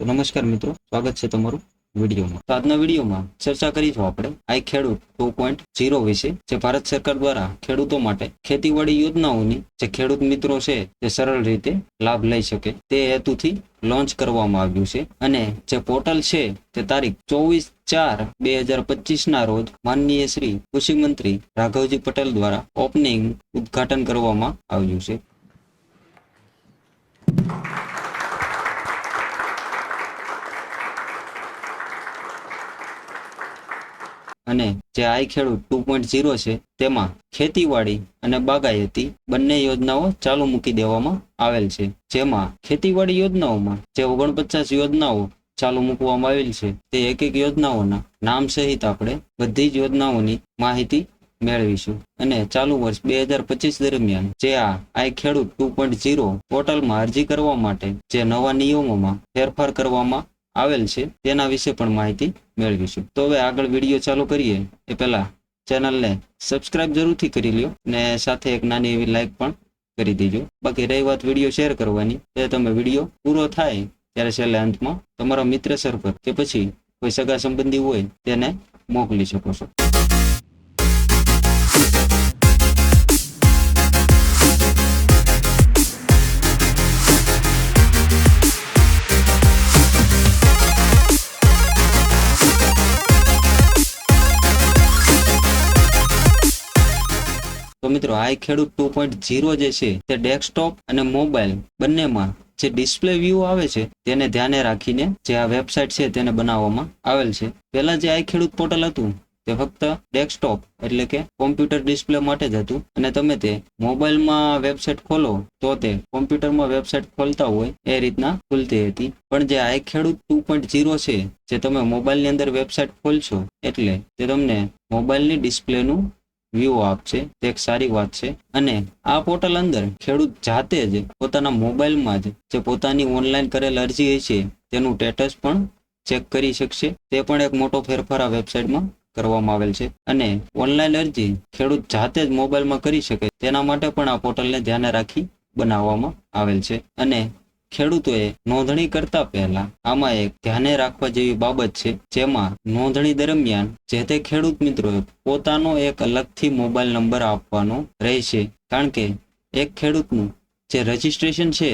તો નમસ્કાર મિત્રો, સ્વાગત છે તમારું વિડીયોમાં. તો આજના વિડીયોમાં ચર્ચા કરીશું આપણે આઈ ખેડૂત ટુ પોઈન્ટ ઝીરો વિશે, જે ભારત સરકાર દ્વારા ખેડૂતો માટે ખેતીવાડી યોજનાઓની જે ખેડૂત મિત્રો છે તે સરળ રીતે લાભ લઈ શકે, તે હેતુથી લોન્ચ કરવામાં આવ્યું છે. અને જે પોર્ટલ છે, તે તારીખ ચોવીસ ચાર બે હજાર પચીસ ના રોજ માનનીય શ્રી કૃષિ મંત્રી રાઘવજી પટેલ દ્વારા ઓપનિંગ ઉદ્ઘાટન કરવામાં આવ્યું છે. અને જે આઈ ખેડૂત ટુ પોઈન્ટ ઝીરો છે, તેમાં ખેતીવાડી અને બાગાયતી બંને યોજનાઓ ચાલુ મૂકી દેવામાં આવેલ છે. જેમાં ખેતીવાડી યોજનાઓમાં જે ઓગણપચાસ યોજનાઓ ચાલુ મૂકવામાં આવેલ છે, તે એક એક યોજનાઓના નામ સહિત આપણે બધી જ યોજનાઓની માહિતી મેળવીશું. અને ચાલુ વર્ષ બે હજાર પચીસ દરમિયાન જે આ આઈ ખેડૂત ટુ પોઈન્ટ ઝીરો પોર્ટલમાં અરજી કરવા માટે જે નવા નિયમોમાં ફેરફાર કરવામાં આવેલ છે, તેના વિશે પણ માહિતી મેળવીશું. તો હવે આગળ વીડિયો ચાલુ કરીએ. એ પહેલા ચેનલને સબસ્ક્રાઇબ જરૂરથી કરી લ્યો ને સાથે એક નાની એવી લાઈક પણ કરી દેજો. બાકી રહી વાત વીડિયો શેર કરવાની. તે તમે વીડિયો પૂરો થાય ત્યારે છેલ્લે અંતમાં તમારા મિત્ર સર્કલ કે પછી કોઈ સગા સંબંધી હોય તેને મોકલી શકો છો. મિત્રો આઈ ખેડૂત ટુ પોઈન્ટ ઝીરો જે છે, તે ડેસ્કટોપ અને મોબાઈલ બંનેમાં જે ડિસ્પ્લે વ્યૂ આવે છે, તેને ધ્યાને રાખીને જે આ વેબસાઇટ છે, તેને બનાવવામાં આવેલ છે. પહેલા જે આઈ ખેડૂત પોર્ટલ હતું, તે ફક્ત ડેસ્કટોપ એટલે કે કોમ્પ્યુટર ડિસ્પ્લે માટે જ હતું. અને તમે તે મોબાઈલમાં વેબસાઇટ ખોલો, તો તે કોમ્પ્યુટરમાં વેબસાઇટ ખોલતા હોય, એ રીતના ખુલતી હતી. પણ જે આઈ ખેડૂત ટુ પોઈન્ટ ઝીરો છે, જે તમે મોબાઈલની અંદર વેબસાઇટ ખોલશો, એટલે તે તમને મોબાઈલની ડિસ્પ્લેનું વ્યૂ આપશે તે એક સારી વાત છે. અને આ પોર્ટલ અંદર ખેડૂત જાતે જ પોતાના મોબાઈલમાં જ જે પોતાની ઓનલાઈન કરેલ અરજી છે, તેનું સ્ટેટસ પણ ચેક કરી શકશે. તે પણ એક મોટો ફેરફાર આ વેબસાઇટમાં કરવામાં આવેલ છે. અને ઓનલાઈન અરજી ખેડૂત જાતે જ મોબાઈલમાં કરી શકે, તેના માટે પણ આ પોર્ટલને ધ્યાને રાખી બનાવવામાં આવેલ છે. અને ખેડૂતોએ નોંધણી કરતા પહેલા આમાં એક ધ્યાને રાખવા જેવી બાબત છે, જેમાં નોંધણી દરમિયાન જે તે ખેડૂત મિત્રોએ પોતાનો એક અલગથી મોબાઈલ નંબર આપવાનો રહેશે. કારણ કે એક ખેડૂતનું જે રજીસ્ટ્રેશન છે,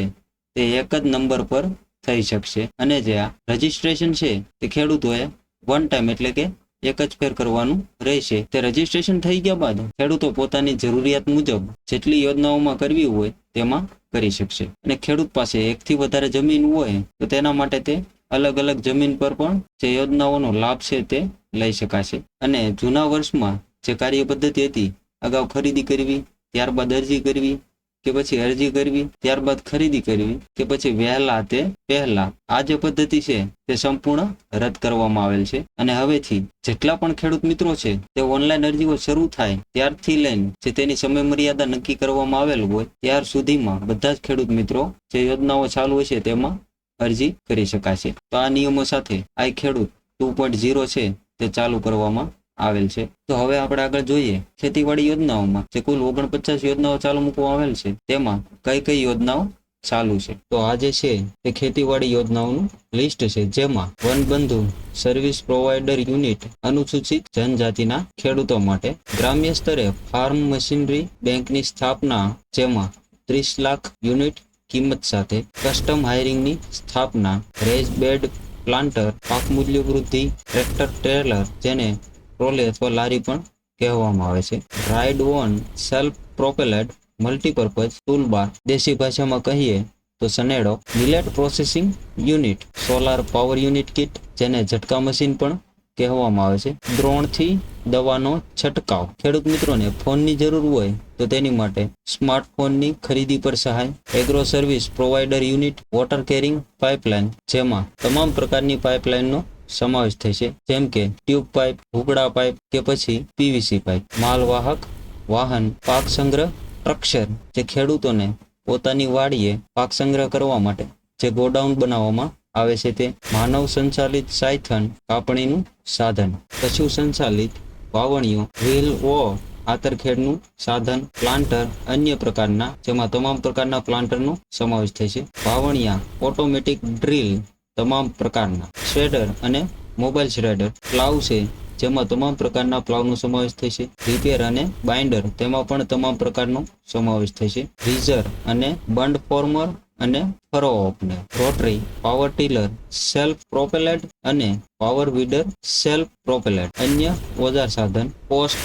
તે એક જ નંબર પર થઈ શકશે અને જે આ રજીસ્ટ્રેશન છે, તે ખેડૂતોએ વન ટાઈમ એટલે કે એક જ ફેર કરવાનું રહેશે. તે રજીસ્ટ્રેશન થઈ ગયા બાદ ખેડૂતો પોતાની જરૂરિયાત મુજબ જેટલી યોજનાઓમાં કરવી હોય તેમાં કરી શકશે. અને ખેડૂત પાસે એકથી વધારે જમીન હોય, તો તેના માટે તે અલગ અલગ જમીન પર પણ જે યોજનાઓનો લાભ છે તે લઈ શકાશે. અને જૂના વર્ષમાં જે કાર્ય પદ્ધતિ હતી, અગાઉ ખરીદી કરવી, ત્યારબાદ અરજી કરવી કે પછી અરજી કરવી, ત્યારબાદ ખરીદી કરવી, કે પછી વહેલા તે પહેલા. આ જે પદ્ધતિ છે, તે સંપૂર્ણ રદ કરવામાં આવેલ છે. અને હવેથી જેટલા પણ ખેડૂત મિત્રો છે, તે ઓનલાઈન અરજીઓ શરૂ થાય ત્યારથી લઈને જે તેની સમય મર્યાદા નક્કી કરવામાં આવેલ હોય, ત્યાર સુધીમાં બધા જ ખેડૂત મિત્રો જે યોજનાઓ ચાલુ હોય છે, તેમાં અરજી કરી શકાશે. તો આ નિયમો સાથે આ ખેડૂત ટુ પોઈન્ટ ઝીરો છે, તે ચાલુ કરવામાં આવેલ છે. તો હવે આપણે આગળ જોઈએ ખેતીવાડી યોજનાઓમાં જે કુલ ઓગણપચાસ યોજનાઓ ચાલુ મૂકવામાં આવેલ છે, તેમાં કઈ કઈ યોજનાઓ ચાલુ છે? તો આ જે છે તે ખેતીવાડી યોજનાઓનું લિસ્ટ છે, જેમાં વનબંધુ સર્વિસ પ્રોવાઈડર યુનિટ અનુસૂચિત જનજાતિના ખેડૂતો માટે ગ્રામ્ય સ્તરે ફાર્મ મશીનરી બેંકની સ્થાપના, જેમાં ત્રીસ લાખ યુનિટ કિંમત સાથે કસ્ટમ હાયરિંગની સ્થાપના રેઝ બેડ પ્લાન્ટર પાક મૂલ્ય વૃદ્ધિ ટ્રેક્ટર ટ્રેલર, જેને ટ્રોલી અથવા લારી પણ કહેવામાં આવે છે. Ride on self propelled multipurpose toolbar દેશી ભાષામાં કહીએ તો Sanedo millet processing unit solar power unit kit જેને ઝટકા મશીન પણ કહેવામાં આવે છે. દ્રોણથી દવાનો છંટકાવ. ખેડૂત મિત્રોને ફોનની જરૂર હોય તો તેની માટે સ્માર્ટફોનની ખરીદી પર સહાય agro service provider unit water carrying pipeline જેમાં તમામ પ્રકારની પાઇપલાઇનનો સમાવેશ થશે જેમ કે ટ્યુબ પાઇપ ભૂગડા પાઇપ કે પછી પીવીસી પાઇપ માલવાહક વાહન, પાક સંગ્રહ ટ્રક્ચર જે ખેડૂતોને પોતાની વાડીએ પાક સંગ્રહ કરવા માટે જે ગોડાઉન બનાવવામાં આવે છે તે માનવ સંચાલિત સાયથન કાપણીનું સાધન. પશુ સંચાલિત વાવણીઓ વ્હીલ ઓ આતરખેડનું સાધન, પ્લાન્ટર, અન્ય પ્રકારના જેમાં તમામ પ્રકારના પ્લાન્ટરનો સમાવેશ થાય છે. વાવણિયા, ઓટોમેટિક ડ્રીલ તમામ પ્રકારના શ્રેડર અને મોબાઈલ શ્રેડર પ્લાવ છે, જેમાં તમામ પ્રકારના પ્લાવનો સમાવેશ થશે રિપેર અને બાઇન્ડર, તેમાં પણ તમામ પ્રકારનો સમાવેશ થશે રીઝર અને બંડ ફોર્મર અને furrow opener. Rotary, power tiller, self propelled અને પાવર વીડર, સેલ્ફ પ્રોપેલેટ. અન્ય ઓજાર સાધન, પોસ્ટ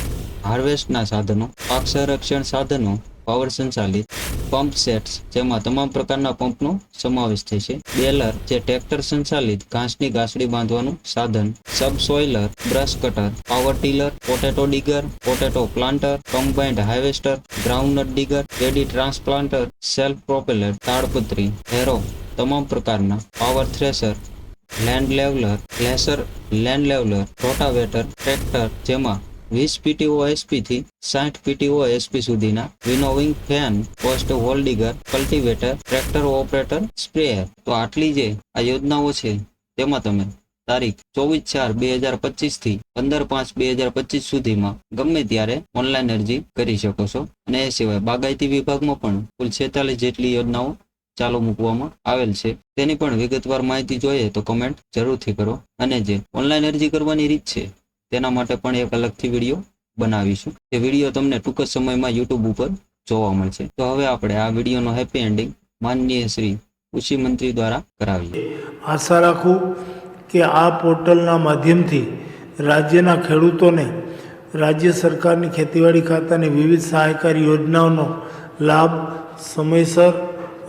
હાર્વેસ્ટના સાધનો, પાક સંરક્ષણ સાધનો પાવર સંચાલિત પંપ સેટ્સ જેમાં તમામ પ્રકારના પંપનો સમાવેશ થાય છે. બેલર, જે ટ્રેક્ટર સંચાલિત ઘાસની ગાસડી બાંધવાનું સાધન. Subsoiler brush cutter power tiller potato digger potato planter combined harvester groundnut digger paddy transplanter self propeller તાડપત્રી, harrow, તમામ પ્રકારના power thresher land leveller laser land leveller rotavator tractor જેમાં વીસ પીટીઓ એસપી થી સાઠ પીટીઓ એસપી સુધીના winnowing fan, post hole digger, cultivator, tractor operator, sprayer. તો આટલી જે આ યોજનાઓ છે, તેમાં તમે તારીખ ચોવીસ ચાર બે હજાર પચીસથી પંદર પાંચ બે હજાર પચીસ સુધીમાં ગમે ત્યારે ઓનલાઈન અરજી કરી શકો છો. અને એ સિવાય બાગાયતી વિભાગમાં પણ કુલ છેતાલીસ જેટલી યોજનાઓ ચાલુ મૂકવામાં આવેલ છે. તેની પણ વિગતવાર માહિતી જોઈએ તો કમેન્ટ જરૂરથી કરો. અને જે ઓનલાઈન અરજી કરવાની રીત છે તેના માટે પણ એક અલગથી વીડિયો બનાવીશું. એ વીડિયો તમને ટૂંક જ સમયમાં યુટ્યુબ ઉપર જોવા મળશે. તો હવે આપણે આ વિડીયોનો હેપી એન્ડિંગ માનનીય શ્રી કૃષિ મંત્રી દ્વારા કરાવીએ. આશા રાખું કે આ પોર્ટલના માધ્યમથી રાજ્યના ખેડૂતોને રાજ્ય સરકારની ખેતીવાડી ખાતાની વિવિધ સહાયકારી યોજનાઓનો લાભ સમયસર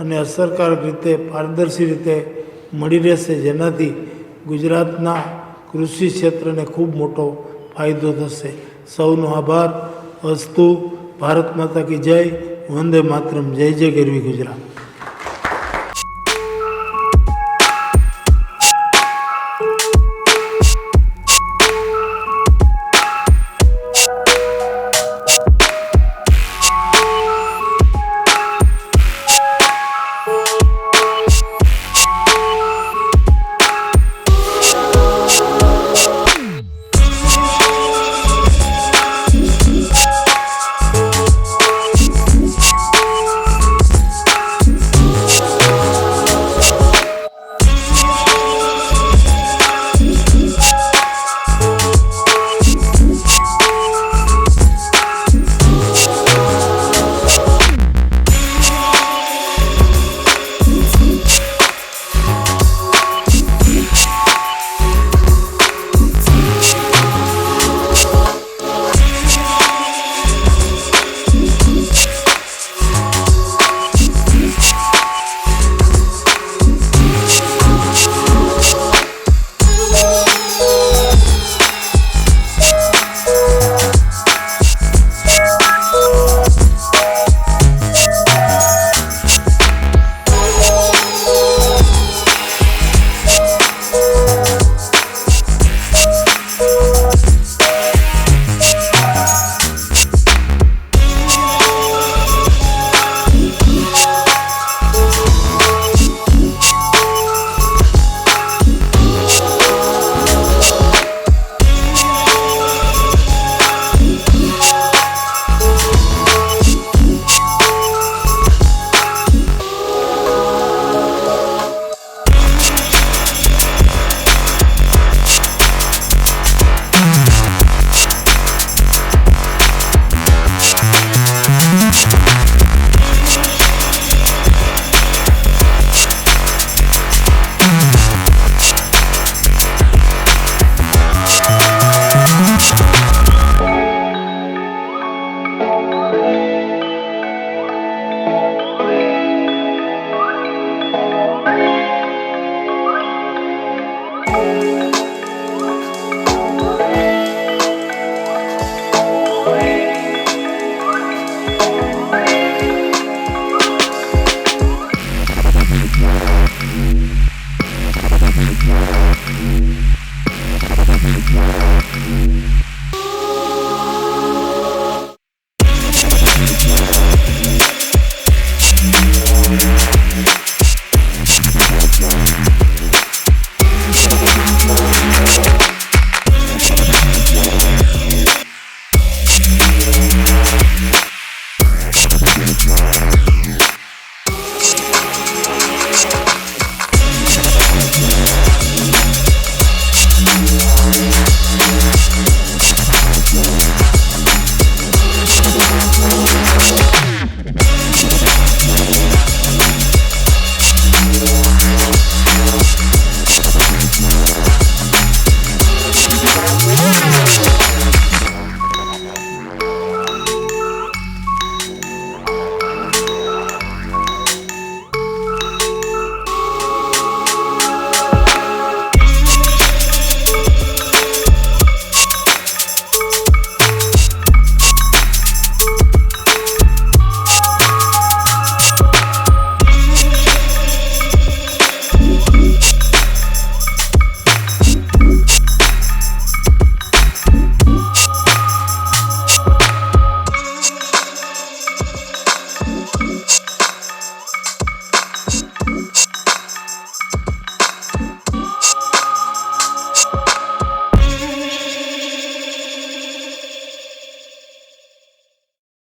અને અસરકારક રીતે પારદર્શી રીતે મળી રહેશે. જેનાથી ગુજરાતના કૃષિ ક્ષેત્રને ખૂબ મોટો ફાયદો થશે. સૌનો આભાર. અસ્તુ. ભારત માતા કી જય. વંદે માતરમ. જય જય ગરવી ગુજરાત.